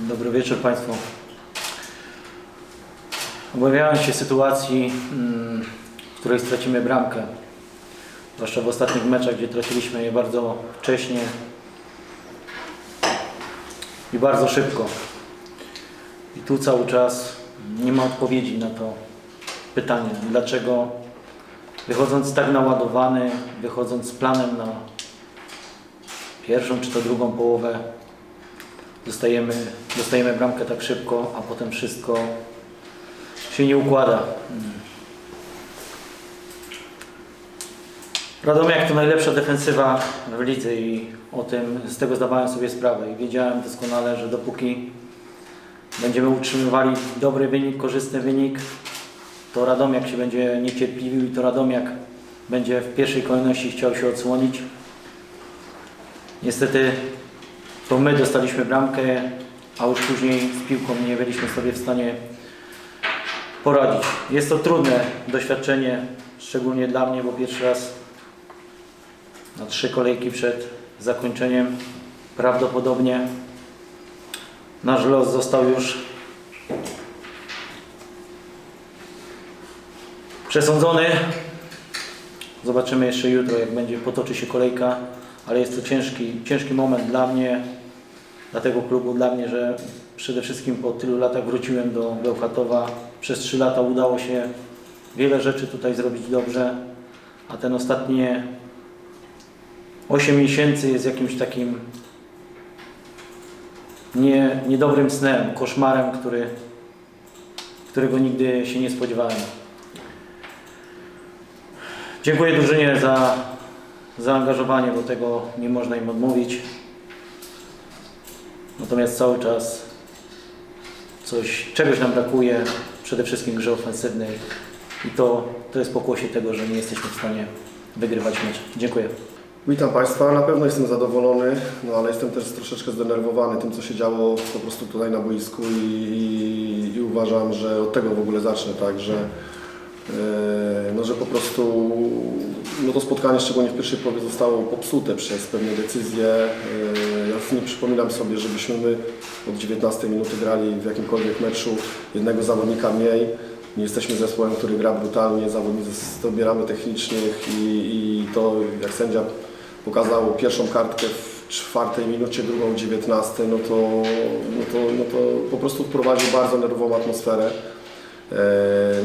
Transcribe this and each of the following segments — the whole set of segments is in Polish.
Dobry wieczór Państwu. Obawiałem się sytuacji, mm, w której stracimy bramkę. Zwłaszcza w ostatnich meczach, gdzie traciliśmy je bardzo wcześnie i bardzo szybko. I tu cały czas nie ma odpowiedzi na to pytanie, dlaczego wychodząc tak naładowany, wychodząc z planem na pierwszą czy to drugą połowę, dostajemy, dostajemy bramkę tak szybko, a potem wszystko się nie układa. Mm. Radomiak to najlepsza defensywa w lidze i o tym, z tego zdawałem sobie sprawę i wiedziałem doskonale, że dopóki będziemy utrzymywali dobry wynik, korzystny wynik, to Radomiak się będzie niecierpliwił i to Radomiak będzie w pierwszej kolejności chciał się odsłonić. Niestety to my dostaliśmy bramkę, a już później z piłką nie byliśmy sobie w stanie poradzić. Jest to trudne doświadczenie, szczególnie dla mnie, bo pierwszy raz na trzy kolejki przed zakończeniem prawdopodobnie nasz los został już przesądzony. Zobaczymy jeszcze jutro, jak będzie potoczy się kolejka, ale jest to ciężki, ciężki moment dla mnie, dla tego klubu, dla mnie, że przede wszystkim po tylu latach wróciłem do Bełchatowa. Przez trzy lata udało się wiele rzeczy tutaj zrobić dobrze, a ten ostatnie 8 miesięcy jest jakimś takim nie, niedobrym snem, koszmarem, który, którego nigdy się nie spodziewałem. Dziękuję drużynie za zaangażowanie, bo tego nie można im odmówić. Natomiast cały czas coś, czegoś nam brakuje, przede wszystkim grze ofensywnej i to, to jest pokłosie tego, że nie jesteśmy w stanie wygrywać mecz. Dziękuję. Witam Państwa. Na pewno jestem zadowolony, no ale jestem też troszeczkę zdenerwowany tym, co się działo po prostu tutaj na boisku i, i, i uważam, że od tego w ogóle zacznę, tak, że, e, no, że po prostu no, to spotkanie, szczególnie w pierwszej połowie, zostało popsute przez pewne decyzje. E, ja nie przypominam sobie, żebyśmy my od 19 minuty grali w jakimkolwiek meczu jednego zawodnika mniej. Nie jesteśmy zespołem, który gra brutalnie, zawodnicy dobieramy technicznych i, i to jak sędzia pokazał pierwszą kartkę w czwartej minucie, drugą w 19, no to, no to, no to po prostu wprowadził bardzo nerwową atmosferę.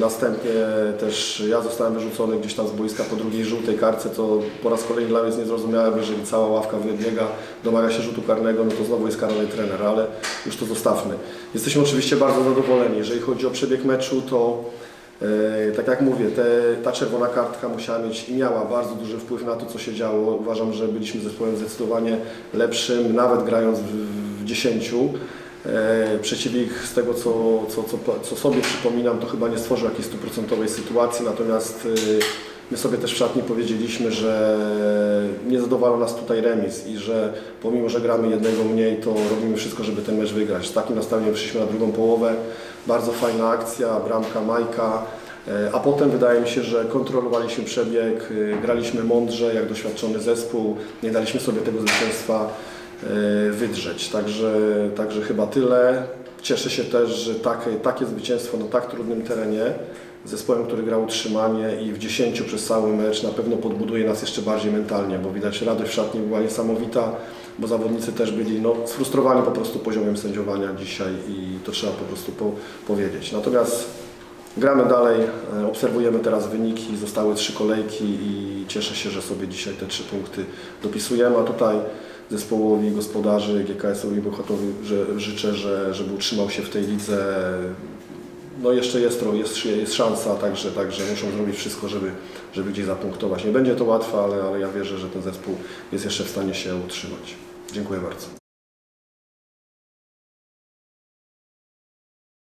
Następnie też ja zostałem wyrzucony gdzieś tam z boiska po drugiej żółtej kartce, to po raz kolejny dla mnie jest niezrozumiałe, bo jeżeli cała ławka wybiega, domaga się rzutu karnego, no to znowu jest karany trener, ale już to zostawmy. Jesteśmy oczywiście bardzo zadowoleni. Jeżeli chodzi o przebieg meczu, to E, Tak jak mówię, te, ta czerwona kartka musiała mieć i miała bardzo duży wpływ na to, co się działo. Uważam, że byliśmy zespołem zdecydowanie lepszym, nawet grając w, w 10. E, Przeciwnik z tego, co, co, co, co sobie przypominam, to chyba nie stworzył jakiejś stuprocentowej sytuacji, natomiast e, my sobie też w szatni powiedzieliśmy, że nie zadowala nas tutaj remis i że pomimo, że gramy jednego mniej, to robimy wszystko, żeby ten mecz wygrać. Takim nastawieniem wyszliśmy na drugą połowę. Bardzo fajna akcja, bramka Majka. E, A potem wydaje mi się, że kontrolowaliśmy przebieg, graliśmy mądrze, jak doświadczony zespół, nie daliśmy sobie tego zwycięstwa wydrzeć. Także, także chyba tyle. Cieszę się też, że takie, takie zwycięstwo na tak trudnym terenie, zespołem, który grał utrzymanie i w 10 przez cały mecz na pewno podbuduje nas jeszcze bardziej mentalnie, bo widać radość w szatni była niesamowita, bo zawodnicy też byli no, sfrustrowani po prostu poziomem sędziowania dzisiaj i to trzeba po prostu po, powiedzieć. Natomiast gramy dalej, e, obserwujemy teraz wyniki, zostały trzy kolejki i cieszę się, że sobie dzisiaj te trzy punkty dopisujemy, a tutaj zespołowi gospodarzy GKS-owi Bełchatowi że życzę, że, żeby utrzymał się w tej lidze. No jeszcze jest, jest, jest szansa, także, także muszą zrobić wszystko, żeby, żeby gdzieś zapunktować. Nie będzie to łatwe, ale, ale ja wierzę, że ten zespół jest jeszcze w stanie się utrzymać. Dziękuję bardzo.